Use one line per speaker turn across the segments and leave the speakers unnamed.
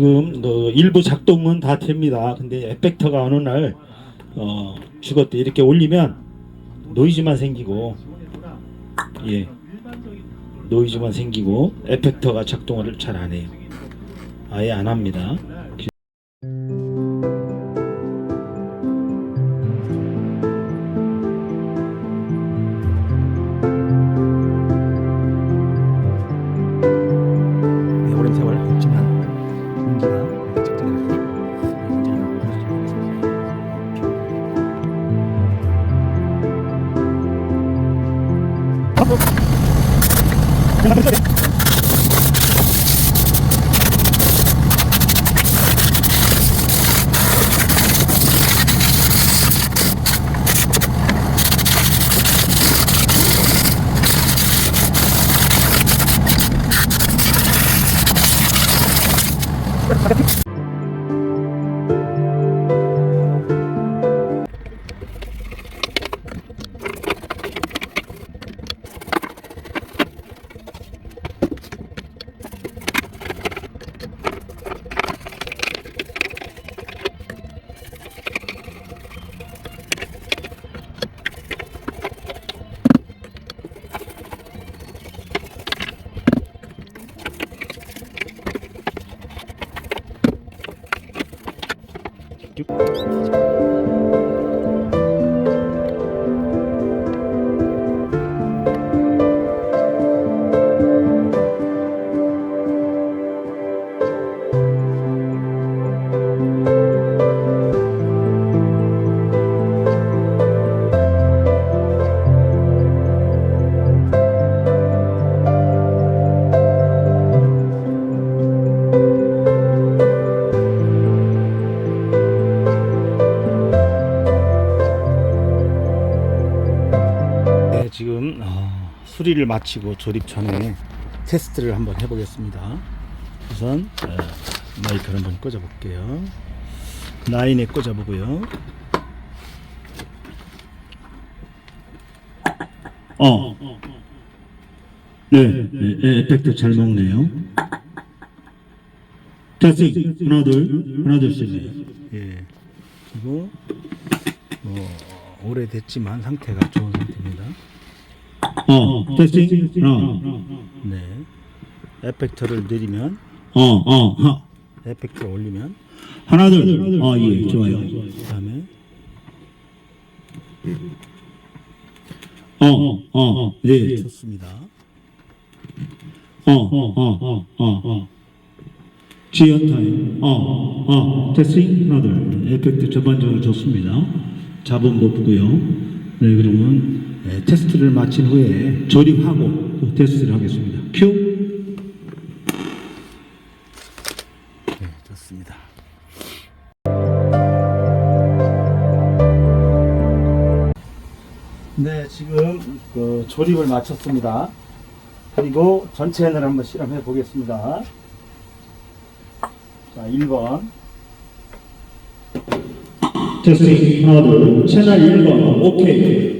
지금 어, 일부 작동은 다 됩니다. 근데 에펙터가 어느 날 어, 죽었대 이렇게 올리면 노이즈만 생기고 예 노이즈만 생기고 에펙터가 작동을 잘 안 해요. 아예 안 합니다.
네,
수리를 마치고 조립 전에 테스트를 한번 해보겠습니다. 우선 어, 마이크를 한번 꽂아볼게요. 라인에 꽂아보고요. 어, 네, 네, 네, 에펙트 잘 먹네요. 테스팅 하나 둘 하나 둘 셋. 예, 그리고 뭐 오래됐지만 상태가 좋은 상태입니다.
어, 테스팅, 어,
네. 에펙터를 내리면
어, 어, 하,
에펙터를 올리면
하나, 둘, 어, 예, 좋아요.
그다음에
어, 어, 어, 네,
좋습니다.
어, 어, 어, 어, 어, 어. 지연 타임, 어, 어, 테스팅, 하나, 둘. 에펙트 전반적으로 좋습니다. 잡음 높고요. 네, 그러면 네, 테스트를 마친 후에 조립하고 또 테스트를 하겠습니다. 큐.
네, 좋습니다. 네, 지금 그 조립을 마쳤습니다. 그리고 전체를 한번 실험해 보겠습니다. 자, 1번.
테스팅, 하나, 둘. 채널 1번, 오케이.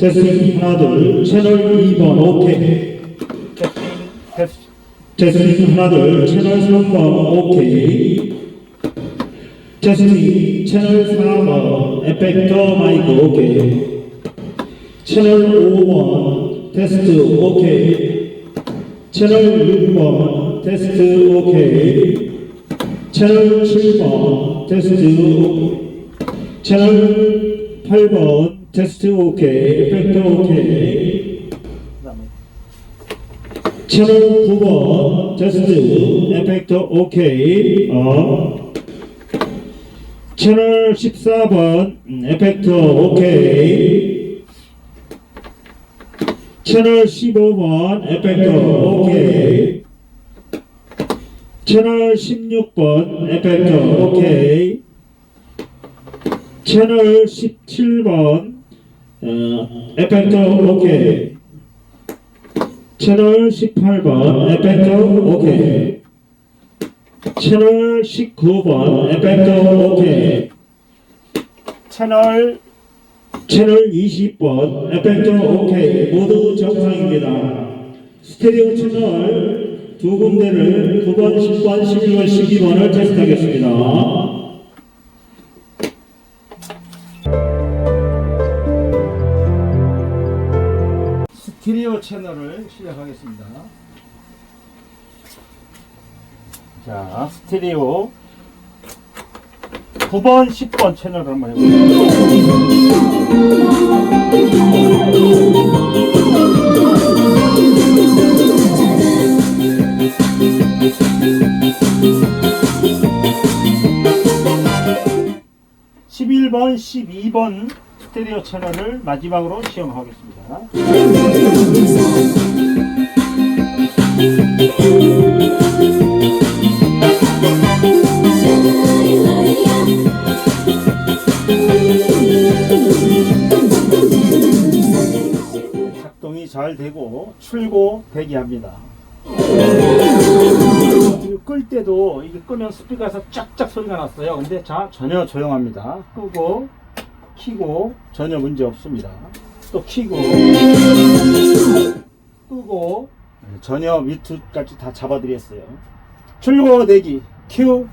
테스팅, 하나, 둘. 채널 2번, 오케이. 테스팅 하나 둘 채널 3번 오케이 테스팅 채널 4번 에펙터 마이크 오케이 채널 5번 테스트 오케이 채널 6번 테스트 오케이 채널 7번 테스트 채널 8번 테스트 오케이. 에펙터 오케이. 채널 9번. 테스트 에펙터 오케이. 어. 채널 14번. 음, 에펙터 오케이. 채널 15번. 에펙터 오케이. 채널 16번. 에펙터 오케이. 채널 17번 어, 에펙터 오케이. 채널 18번 에펙터 오케이. 채널 19번 에펙터 오케이.
채널
채널 20번 에펙터 오케이. 모두 정상입니다. 스테레오 채널 두 군데를 9번, 10번, 11번, 12번을 테스트하겠습니다.
스티리오 채널을 시작하겠습니다. 자, 스티리오 9번, 10번 채널을 한번 해볼게요. (11번) (12번) 스테레오 채널을 마지막으로 시험하겠습니다. 작동이 잘 되고 출고 대기합니다. 끌 때도 이게 끄면 스피커에서 쫙쫙 소리가 났어요. 근데 자 전혀 조용합니다. 끄고 키고 전혀 문제 없습니다. 또 키고 끄고 네, 전혀 뮤트까지 다 잡아드렸어요. 출고 대기 큐